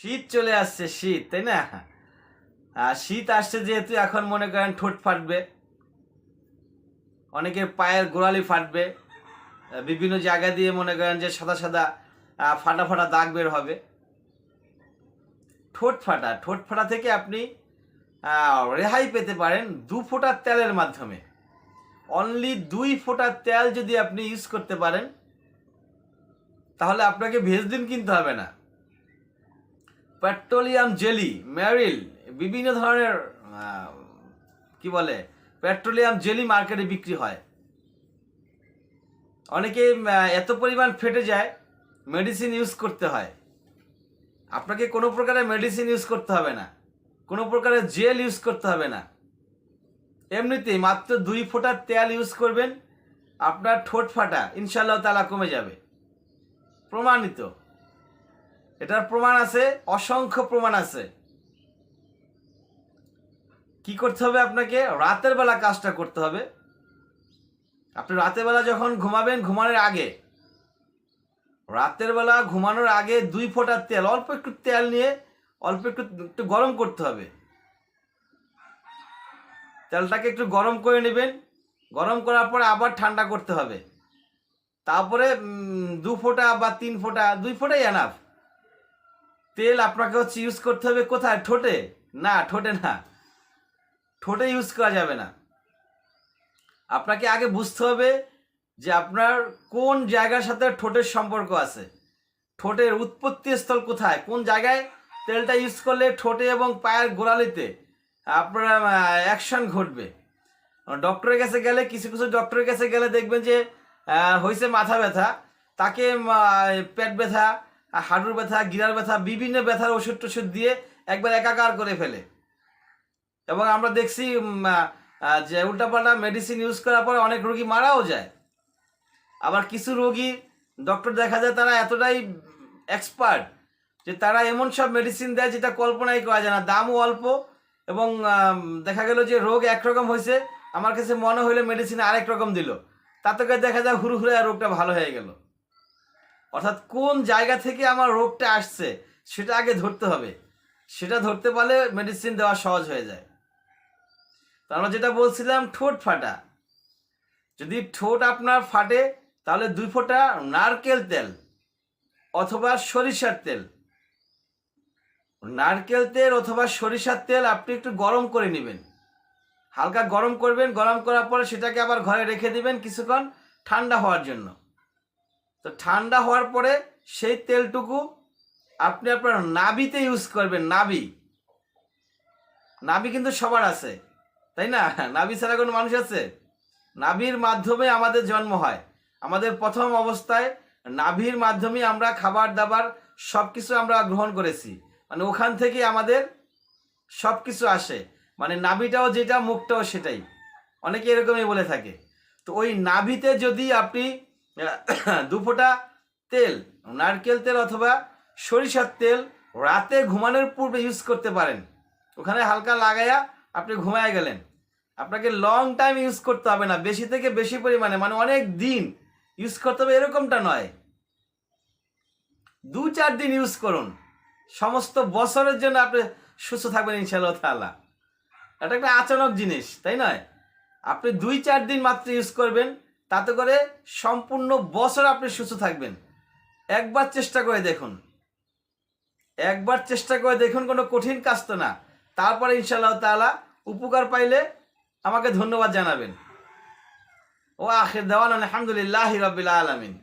শীত চলে আসছে, শীত, তাই না? আর শীত আসছে যেহেতু এখন মনে করেন ঠোঁট ফাটবে, অনেকের পায়ের গোড়ালি ফাটবে বিভিন্ন জায়গা দিয়ে মনে করেন যে সাদা সাদা ফাটা ফাটা দাগ বের হবে। ঠোঁট ফাটা ঠোঁট ফাটা থেকে আপনি রেহাই পেতে পারেন দু ফোঁটা তেলের মাধ্যমে। অনলি দুই ফোঁটা তেল যদি আপনি ইউজ করতে পারেন, তাহলে আপনাকে ভেজ দিন কিনতে হবে না। পেট্রোলিয়াম জেলি ম্যারিল বিভিন্ন ধরনের কি বলে, পেট্রোলিয়াম জেলি মার্কেটে বিক্রি হয়। অনেকে এত পরিমাণ ফেটে যায় মেডিসিন ইউজ করতে হয়। আপনাকে কোনো প্রকারের মেডিসিন ইউজ করতে হবে না। কোনো প্রকারের জেল ইউজ করতে হবে না। এমনিতেই মাত্র দুই ফোঁটা তেল ইউজ করবেন, আপনার ঠোঁট ফাটা ইনশাল্লাহ তালা কমে যাবে। প্রমাণিত। এটার প্রমাণ আছে, অসংখ্য প্রমাণ আছে। কি করতে হবে আপনাকে? রাতের বেলা কাজটা করতে হবে। আপনি রাতের বেলা যখন ঘুমাবেন, ঘুমানোর আগে। রাতের বেলা ঘুমানোর আগে দুই ফোঁটা তেল, অল্প একটু তেল নিয়ে, অল্প একটু একটু গরম করতে হবে। তেলটাকে একটু গরম করে নেবেন। গরম করার পরে আবার ঠান্ডা করতে হবে। তারপরে দু ফোঁটা বা তিন ফোঁটা, দুই ফোঁটাই এনাফ তেল আপনাকে হচ্ছে ইউজ করতে হবে কোথায়? ঠোঁটে? না ঠোঁটে না। ঠোঁটে ইউজ করা যাবে না। আপনাকে আগে বুঝতে হবে যে আপনার কোন জায়গার সাথে ঠোঁটের সম্পর্ক আছে। ঠোঁটের উৎপত্তি স্থল কোথায়? কোন জায়গায় তেলটা ইউজ করলে ঠোঁটে এবং পায়ের গোড়ালিতে আপনার অ্যাকশন ঘটবে? ডক্টরের কাছে গেলে, কিছু কিছু ডক্টরের কাছে গেলে দেখবেন যে হয়েছে মাথা ব্যথা, তাকে পেট ব্যথা হাঁটুর ব্যথা গিরার ব্যথা, বিভিন্ন ব্যথার ওষুধ টষুধ দিয়ে একবার একাকার করে ফেলে। এবং আমরা দেখছি যে উল্টাপাল্টা মেডিসিন ইউজ করার পরে অনেক রোগী মারাও যায়। আবার কিছু রোগী ডক্টর দেখা যায়, তারা এতটাই এক্সপার্ট যে তারা এমন সব মেডিসিন দেয় যেটা কল্পনাই করা যায় না। দামও অল্প এবং দেখা গেল যে রোগ একরকম হয়েছে, আমার কাছে মনে হইলে মেডিসিন আরেক রকম দিল। তাতে দেখা যায় হুড়ু হুড়ে রোগটা ভালো হয়ে গেল। অর্থাৎ কোন জায়গা থেকে আমার রোগটা আসছে, সেটা আগে ধরতে হবে। সেটা ধরতে পারলে মেডিসিন দেওয়া সহজ হয়ে যায়। তো আমরা যেটা বলছিলাম, ঠোঁট ফাটা। যদি ঠোঁট আপনার ফাটে, তাহলে দুই ফোঁটা নারকেল তেল অথবা সরিষার তেল। নারকেল তেল অথবা সরিষার তেল আপনি একটু গরম করে নেবেন। হালকা গরম করবেন, গরম করার পরে সেটাকে আবার ঘরে রেখে দিবেন কিছুক্ষণ ঠান্ডা হওয়ার জন্য। তো ঠান্ডা হওয়ার পরে সেই তেলটুকু আপনি আপনার নাবিতে ইউজ করবেন নাবি নাবি কিন্তু সবার আছে, তাই না? নাবি ছাড়া কোনো মানুষ আছে? নাভির মাধ্যমে আমাদের জন্ম হয়। আমাদের প্রথম অবস্থায় নাভির মাধ্যমে আমরা খাবার দাবার সব কিছু আমরা গ্রহণ করেছি। মানে ওখান থেকে আমাদের সব কিছু আসে। মানে নাভিটাও যেটা, মুখটাও সেটাই। অনেকে এরকমই বলে থাকে। তো ওই নাভিতে যদি আপনি আহ, দু ফোঁটা তেল নারকেল তেল অথবা সরিষার তেল রাতে ঘুমানোর পূর্বে ইউজ করতে পারেন। ওখানে হালকা লাগাইয়া আপনি ঘুমায় গেলেন। আপনাকে লং টাইম ইউজ করতে হবে না বেশি থেকে বেশি পরিমাণে মানে অনেক দিন ইউজ করতে হবে এরকমটা নয়। দু চার দিন ইউজ করুন। সমস্ত বছরের জন্য আপনি সুস্থ থাকবেন ইনশাআল্লাহ তাআলা। এটা একটা আচানক জিনিস তাই নয়? আপনি দুই চার দিন মাত্র ইউজ করবেন তাতে করে সম্পূর্ণ বছর আপনি সুস্থ থাকবেন। একবার চেষ্টা করে দেখুন। একবার চেষ্টা করে দেখুন, কোনো কঠিন কাজ তো না। তারপরে ইনশাল্লাহ তালা উপকার পাইলে আমাকে ধন্যবাদ জানাবেন। ও আখের দেওয়াল আলহামদুলিল্লাহ রবিল্লা আলমিন।